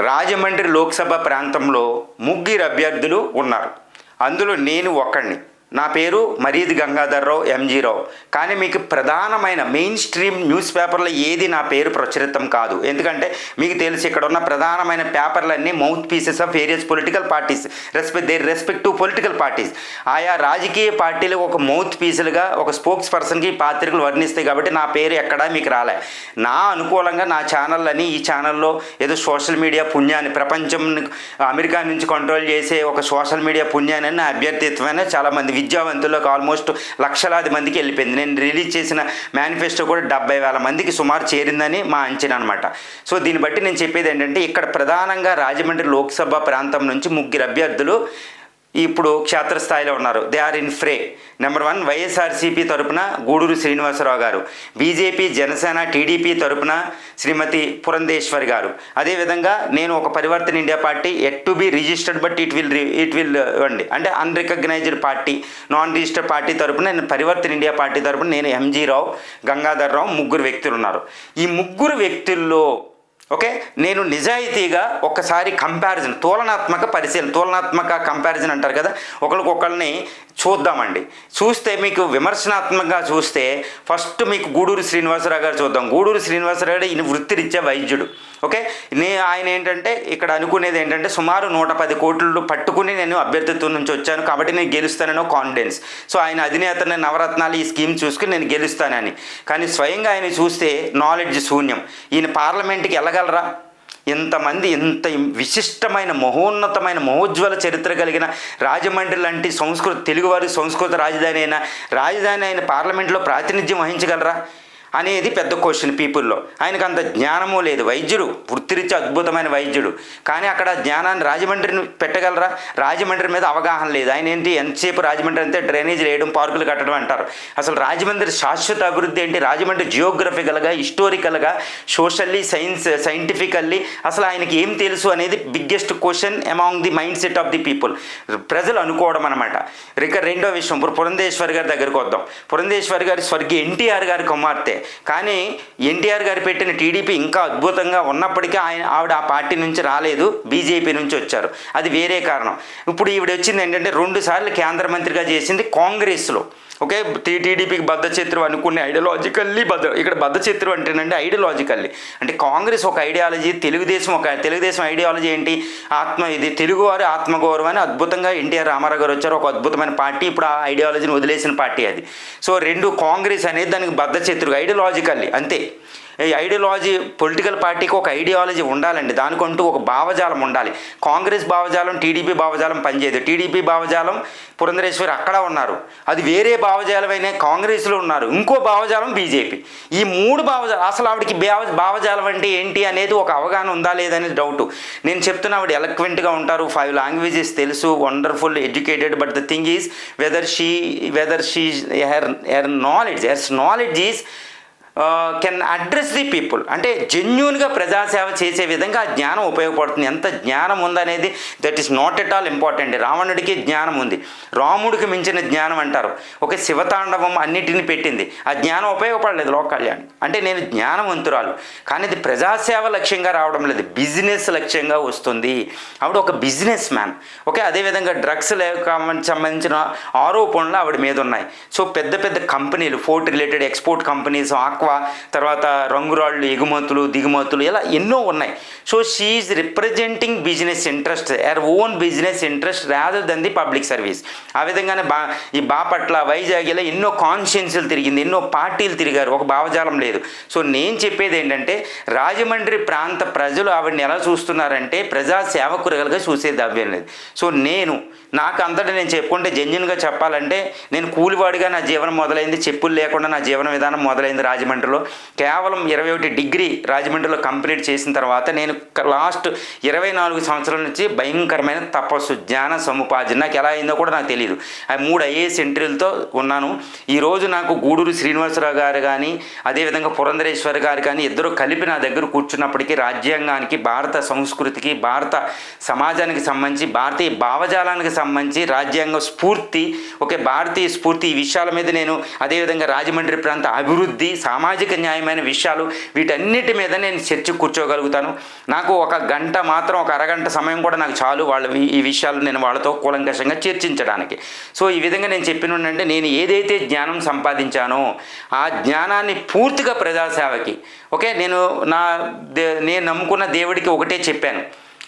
రాజమండ్రి లోక్సభ ప్రాంతంలో ముగ్గురు అభ్యర్థులు ఉన్నారు. అందులో నేను ఒక్కడిని నా పేరు మరీద్ గంగాధర్రావు ఎంజీరావు కానీ మీకు ప్రధానమైన మెయిన్ స్ట్రీమ్ న్యూస్ పేపర్లో ఏది నా పేరు ప్రచురితం కాదు. ఎందుకంటే మీకు తెలిసి ఇక్కడ ఉన్న ప్రధానమైన పేపర్లన్నీ mouthpieces of various political parties respect their to political parties ఆయా రాజకీయ పార్టీలు ఒక మౌత్ పీసులుగా ఒక స్పోక్స్ పర్సన్కి పాత్రికలు వర్ణిస్తాయి కాబట్టి నా పేరు ఎక్కడా మీకు రాలే. నా అనుకూలంగా నా ఛానళ్ళని ఈ ఛానల్లో ఏదో సోషల్ మీడియా పుణ్యాన్ని ప్రపంచం అమెరికా నుంచి కంట్రోల్ చేసే ఒక సోషల్ మీడియా పుణ్యాన్ని నా అభ్యర్థిత్వమైన చాలామంది విద్యావంతులకు ఆల్మోస్ట్ లక్షలాది మందికి వెళ్ళిపోయింది. నేను రిలీజ్ చేసిన మేనిఫెస్టో కూడా డెబ్బై వేల మందికి సుమారు చేరిందని మా అంచనా అనమాట సో దీన్ని బట్టి నేను చెప్పేది ఏంటంటే ఇక్కడ ప్రధానంగా రాజమండ్రి లోక్సభ ప్రాంతం నుంచి ముగ్గురు అభ్యర్థులు ఇప్పుడు క్షేత్రస్థాయిలో ఉన్నారు. They are in fray number one YSRCP తరపున గూడూరు శ్రీనివాసరావు గారు. బీజేపీ జనసేన టీడీపీ తరపున శ్రీమతి పురంధేశ్వరి గారు. అదేవిధంగా నేను ఒక Parivartana India party at to be registered but it will it will అండి. అంటే unrecognized party non registered party తరపున నేను పరివర్తన ఇండియా పార్టీ తరపున నేను ఎంజీ రావు గంగాధర్ రావు ముగ్గురు వ్యక్తులు ఉన్నారు. ఈ ముగ్గురు వ్యక్తుల్లో ఓకే? నేను నిజాయితీగా ఒకసారి కంపారిజన్ తులనాత్మక పరిశీలన తులనాత్మక కంపారిజన్ అంటారు కదా? ఒకరికొకరిని చూద్దామండి. చూస్తే మీకు విమర్శనాత్మకంగా చూస్తే ఫస్ట్ మీకు గూడూరు శ్రీనివాసరావు గారు చూద్దాం. గూడూరు శ్రీనివాసరావు గారు ఈయన వృత్తిరీత్యా వైద్యుడు. ఓకే? నే ఆయన ఏంటంటే ఇక్కడ అనుకునేది ఏంటంటే సుమారు నూట పది కోట్లు పట్టుకుని నేను అభ్యర్థిత్వం నుంచి వచ్చాను కాబట్టి నేను గెలుస్తానని కాన్ఫిడెన్స్ సో ఆయన అధినేతని నవరత్నాలు ఈ స్కీమ్ చూసుకుని నేను గెలుస్తానని. కానీ స్వయంగా ఆయన చూస్తే నాలెడ్జ్ శూన్యం. ఈయన పార్లమెంట్కి వెళ్ళగలరా? ఇంతమంది ఇంత విశిష్టమైన మహోన్నతమైన మహోజ్వల చరిత్ర కలిగిన రాజమండ్రి లాంటి సంస్కృత తెలుగువారి సంస్కృత రాజధాని అయిన రాజధాని అయిన పార్లమెంట్లో ప్రాతినిధ్యం వహించగలరా? అనేది పెద్ద క్వశ్చన్ పీపుల్లో ఆయనకు అంత జ్ఞానము లేదు. వైద్యుడు వృత్తిరీత్యా అద్భుతమైన వైద్యుడు. కానీ అక్కడ జ్ఞానాన్ని రాజమండ్రిని పెట్టగలరా? రాజమండ్రి మీద అవగాహన లేదు. ఆయన ఏంటి? ఎంతసేపు రాజమండ్రి అంతే డ్రైనేజ్ వేయడం పార్కులు కట్టడం అంటారు. అసలు రాజమండ్రి శాశ్వత అభివృద్ధి ఏంటి? రాజమండ్రి జియోగ్రఫికల్గా హిస్టోరికల్గా సోషల్లీ సైన్స్ సైంటిఫికల్లీ అసలు ఆయనకి ఏం తెలుసు అనేది biggest question among the mind set of the people ప్రజలు అనుకోవడం అనమాట ఇక రెండో విషయం ఇప్పుడు పురంధేశ్వరి గారి దగ్గరికి వద్దాం. పురంధేశ్వరి గారి స్వర్గీయ ఎన్టీఆర్ గారి కుమార్తె. కానీ ఎన్టీఆర్ గారు పెట్టిన టీడీపీ ఇంకా అద్భుతంగా ఉన్నప్పటికీ ఆయన ఆవిడ ఆ పార్టీ నుంచి రాలేదు బీజేపీ నుంచి వచ్చారు. అది వేరే కారణం. ఇప్పుడు ఈవిడ వచ్చింది ఏంటంటే రెండు సార్లు కేంద్ర మంత్రిగా చేసింది కాంగ్రెస్లో. ఓకే? టీడీపీకి బద్ధచిత్రం అనుకునే ఐడియాలజికల్లీ బద్ద ఇక్కడ బద్ధచిత్రం అంటేనండి ఐడియాలజికల్లీ. అంటే కాంగ్రెస్ ఒక ఐడియాలజీ తెలుగుదేశం ఒక తెలుగుదేశం ఐడియాలజీ ఏంటి? ఆత్మ ఇది తెలుగువారి ఆత్మగౌరవం అద్భుతంగా ఎన్టీఆర్ రామారావు గారు వచ్చారు. ఒక అద్భుతమైన పార్టీ ఇప్పుడు ఆ ఐడియాలజీని వదిలేసిన పార్టీ అది. సో రెండు కాంగ్రెస్ అనేది దానికి బద్ధచిత్రుగా ఐడియాలజికల్లీ అంతే. ఈ ఐడియాలజీ పొలిటికల్ పార్టీకి ఒక ఐడియాలజీ ఉండాలండి. దానికంటూ ఒక భావజాలం ఉండాలి. కాంగ్రెస్ భావజాలం టీడీపీ భావజాలం పనిచేయదు. టీడీపీ భావజాలం పురంధరేశ్వరి అక్కడ ఉన్నారు. అది వేరే భావజాలమైన కాంగ్రెస్లో ఉన్నారు. ఇంకో భావజాలం బీజేపీ. ఈ మూడు భావజాలం అసలు ఆవిడకి భావ భావజాలం అంటే ఏంటి అనేది ఒక అవగాహన ఉందా లేదనేది డౌట్. నేను చెప్తున్నా ఆవిడ ఎలక్వెంట్గా ఉంటారు. ఫైవ్ లాంగ్వేజెస్ తెలుసు. Wonderful educated but the thing is whether she whether she her her knowledge hers knowledge is can address the people అంటే జెన్యున్గా ప్రజాసేవ చేసే విధంగా ఆ జ్ఞానం ఉపయోగపడుతుంది. ఎంత జ్ఞానం ఉందనేది that is not at all important రావణుడికి జ్ఞానం ఉంది. రాముడికి మించిన జ్ఞానం అంటారు. ఒక శివతాండవం అన్నిటిని పెట్టింది. ఆ జ్ఞానం ఉపయోగపడలేదు లోక కళ్యాణ్. అంటే నేను జ్ఞానవంతురాలు. కానీ ఇది ప్రజాసేవ లక్ష్యంగా రావడం లేదు. బిజినెస్ లక్ష్యంగా వస్తుంది. ఆవిడ ఒక బిజినెస్ మ్యాన్. ఓకే అదేవిధంగా డ్రగ్స్ సంబంధించిన ఆరోపణలు ఆవిడ మీద ఉన్నాయి. సో పెద్ద పెద్ద కంపెనీలు port related export companies aqua తర్వాత రంగురాళ్ళు ఎగుమతులు దిగుమతులు ఇలా ఎన్నో ఉన్నాయి. So she is representing business interest her own business interest rather than the public service ఆ విధంగానే బా ఈ బాపట్ల వైజాగ్ ఇలా ఎన్నో కాన్షియన్స్లు తిరిగింది ఎన్నో పార్టీలు తిరిగారు ఒక భావజాలం లేదు. సో నేను చెప్పేది ఏంటంటే రాజమండ్రి ప్రాంత ప్రజలు ఆవిడని ఎలా చూస్తున్నారంటే ప్రజా సేవకులుగా చూసేది అవ్యం లేదు. సో నేను నాకు అంతటా నేను చెప్పుకుంటే జెన్యున్గా చెప్పాలంటే నేను కూలివాడిగా నా జీవనం మొదలైంది చెప్పులు లేకుండా నా జీవన విధానం మొదలైంది రాజమండ్రిలో. కేవలం ఇరవై ఒకటి డిగ్రీ రాజమండ్రిలో కంప్లీట్ చేసిన తర్వాత నేను లాస్ట్ ఇరవై నాలుగు సంవత్సరాల నుంచి భయంకరమైన తపస్సు జ్ఞాన సముపార్జన నాకు ఎలా అయిందో కూడా నాకు తెలియదు ఆ మూడు ఐఏఎస్ ఎంట్రీలతో ఉన్నాను. ఈరోజు నాకు గూడూరు శ్రీనివాసరావు గారు కానీ అదేవిధంగా పురంధరేశ్వర్ గారు కానీ ఇద్దరు కలిపి నా దగ్గర కూర్చున్నప్పటికీ రాజ్యాంగానికి భారత సంస్కృతికి భారత సమాజానికి సంబంధించి భారతీయ భావజాలానికి సంబంధించి రాజ్యాంగ స్ఫూర్తి ఒకే భారతీయ స్ఫూర్తి ఈ విషయాల మీద నేను అదేవిధంగా రాజమండ్రి ప్రాంత అభివృద్ధి సామ సామాజిక న్యాయమైన విషయాలు వీటన్నిటి మీద నేను చర్చ కూర్చోగలుగుతాను. నాకు ఒక గంట మాత్రం ఒక అరగంట సమయం కూడా నాకు చాలు వాళ్ళ ఈ- విషయాలు నేను వాళ్ళతో కూలంకషంగా చర్చించడానికి. సో ఈ విధంగా నేను చెప్పినంటే నేను ఏదైతే జ్ఞానం సంపాదించానో ఆ జ్ఞానాన్ని పూర్తిగా ప్రజాసేవకి. ఓకే నేను నా దే నేను నమ్ముకున్న దేవుడికి ఒకటే చెప్పాను.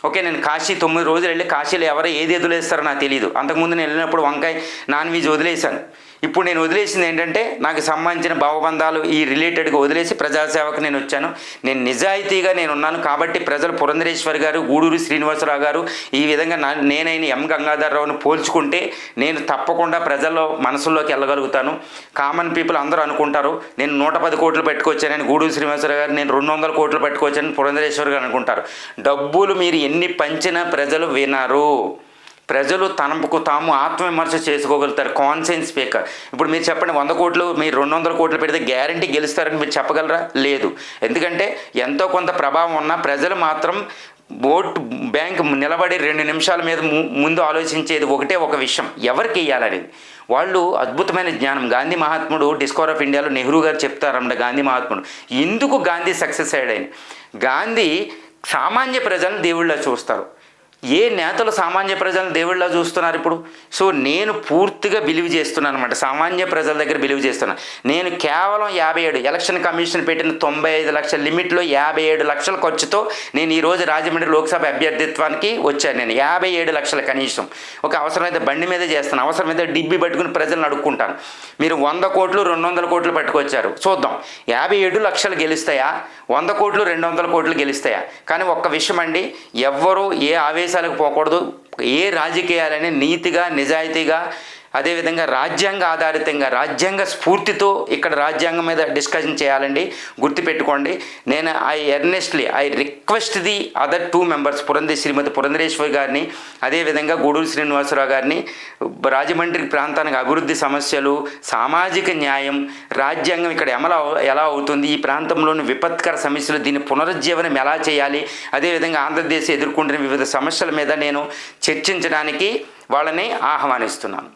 ఓకే నేను కాశీ తొమ్మిది రోజులు వెళ్ళి కాశీలో ఎవరు ఏది వదిలేస్తారో నాకు తెలియదు అంతకుముందు నేను వెళ్ళినప్పుడు వంకాయ నాన్ వెజ్ వదిలేశాను. ఇప్పుడు నేను వదిలేసింది ఏంటంటే నాకు సంబంధించిన భావబంధాలు ఈ రిలేటెడ్గా వదిలేసి ప్రజాసేవకు నేను వచ్చాను. నేను నిజాయితీగా నేను ఉన్నాను. కాబట్టి ప్రజలు పురంధరేశ్వర్ గారు గూడూరు శ్రీనివాసరావు గారు ఈ విధంగా నా నేనైన ఎం. గంగాధరరావును పోల్చుకుంటే నేను తప్పకుండా ప్రజల్లో మనసుల్లోకి వెళ్ళగలుగుతాను. కామన్ పీపుల్ అందరూ అనుకుంటారు నేను నూట పది కోట్లు పెట్టుకొచ్చానని గూడూరు శ్రీనివాసరావు గారు నేను రెండు వందల కోట్లు పెట్టుకొచ్చానని పురంధరేశ్వర్ గారు అనుకుంటారు. డబ్బులు మీరు ఎన్ని పంచినా ప్రజలు వినరు. ప్రజలు తనకు తాము ఆత్మవిమర్శ చేసుకోగలుగుతారు. కాన్సెన్స్ స్పీకర్ ఇప్పుడు మీరు చెప్పండి వంద కోట్లు మీరు రెండు వందల కోట్లు పెడితే గ్యారంటీ గెలుస్తారని మీరు చెప్పగలరా? లేదు. ఎందుకంటే ఎంతో కొంత ప్రభావం ఉన్న ప్రజలు మాత్రం ఓట్ బ్యాంక్ నిలబడి రెండు నిమిషాల మీద ముందు ఆలోచించేది ఒకటే ఒక విషయం. ఎవరికి వేయాలనేది వాళ్ళు అద్భుతమైన జ్ఞానం. గాంధీ మహాత్ముడు డిస్కవర్ ఆఫ్ ఇండియాలో నెహ్రూ గారు చెప్తారన్నమాట గాంధీ మహాత్ముడు. ఎందుకు గాంధీ సక్సెస్ అయ్యాడని? గాంధీ సామాన్య ప్రజలను దేవుళ్ళ చూస్తారు. ఏ నేతలు సామాన్య ప్రజలను దేవుళ్ళ చూస్తున్నారు ఇప్పుడు? సో నేను పూర్తిగా బిలీవ్ చేస్తున్నాను అనమాట సామాన్య ప్రజల దగ్గర బిలీవ్ చేస్తున్నాను నేను కేవలం యాభై ఏడు ఎలక్షన్ కమిషన్ పెట్టిన తొంభై ఐదు లక్షల లిమిట్లో యాభై ఏడు లక్షల ఖర్చుతో నేను ఈరోజు రాజమండ్రి లోక్సభ అభ్యర్థిత్వానికి వచ్చాను నేను. యాభై ఏడు లక్షల కనీసం. ఒక అవసరమైతే బండి మీద చేస్తాను. అవసరమైతే డిబ్బి పట్టుకుని ప్రజలను అడుక్కుంటాను. మీరు వంద కోట్లు రెండు వందల కోట్లు పట్టుకొచ్చారు. చూద్దాం. యాభై ఏడు లక్షలు గెలుస్తాయా? వంద కోట్లు రెండు వందల కోట్లు గెలుస్తాయా? కానీ ఒక్క విషయం అండి. ఎవ్వరూ ఏ ఆవేశాలకు పోకూడదు. ఏ రాజకీయాలని నీతిగా నిజాయితీగా అదేవిధంగా రాజ్యాంగ ఆధారితంగా రాజ్యాంగ స్ఫూర్తితో ఇక్కడ రాజ్యాంగం మీద డిస్కషన్ చేయాలండి. గుర్తుపెట్టుకోండి నేను I earnestly I request the other two members పురంధే Shrimati Purandeswari గారిని అదేవిధంగా గూడూరు శ్రీనివాసరావు గారిని రాజమండ్రి ప్రాంతానికి అభివృద్ధి సమస్యలు సామాజిక న్యాయం రాజ్యాంగం ఇక్కడ ఎమల ఎలా అవుతుంది ఈ ప్రాంతంలోని విపత్కర సమస్యలు దీని పునరుజ్జీవనం ఎలా చేయాలి అదేవిధంగా ఆంధ్రప్రదేశ్ ఎదుర్కొంటున్న వివిధ సమస్యల మీద నేను చర్చించడానికి వాళ్ళని ఆహ్వానిస్తున్నాను.